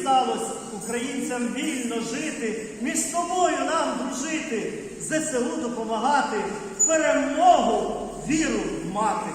сталося українцям вільно жити, між собою нам дружити, ЗСУ допомагати, перемогу, віру мати.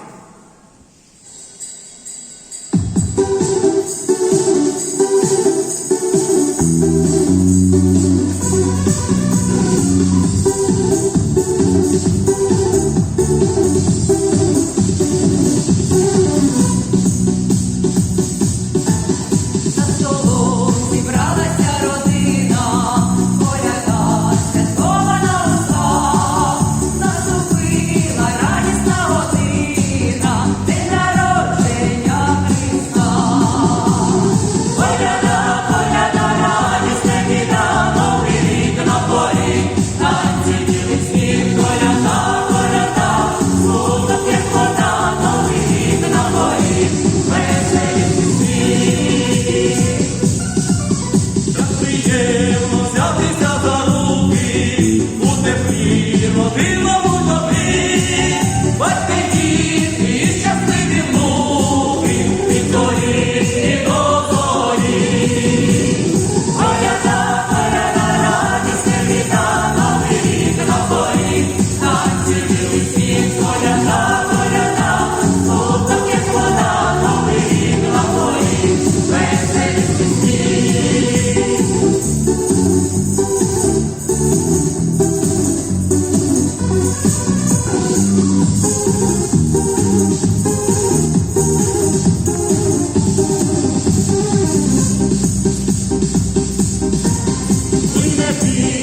You.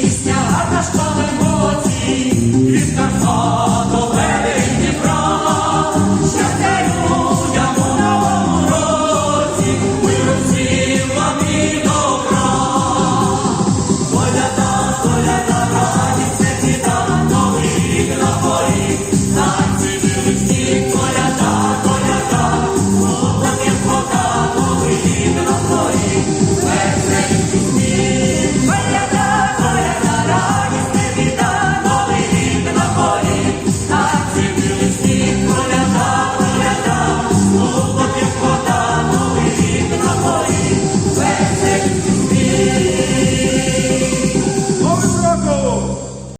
you.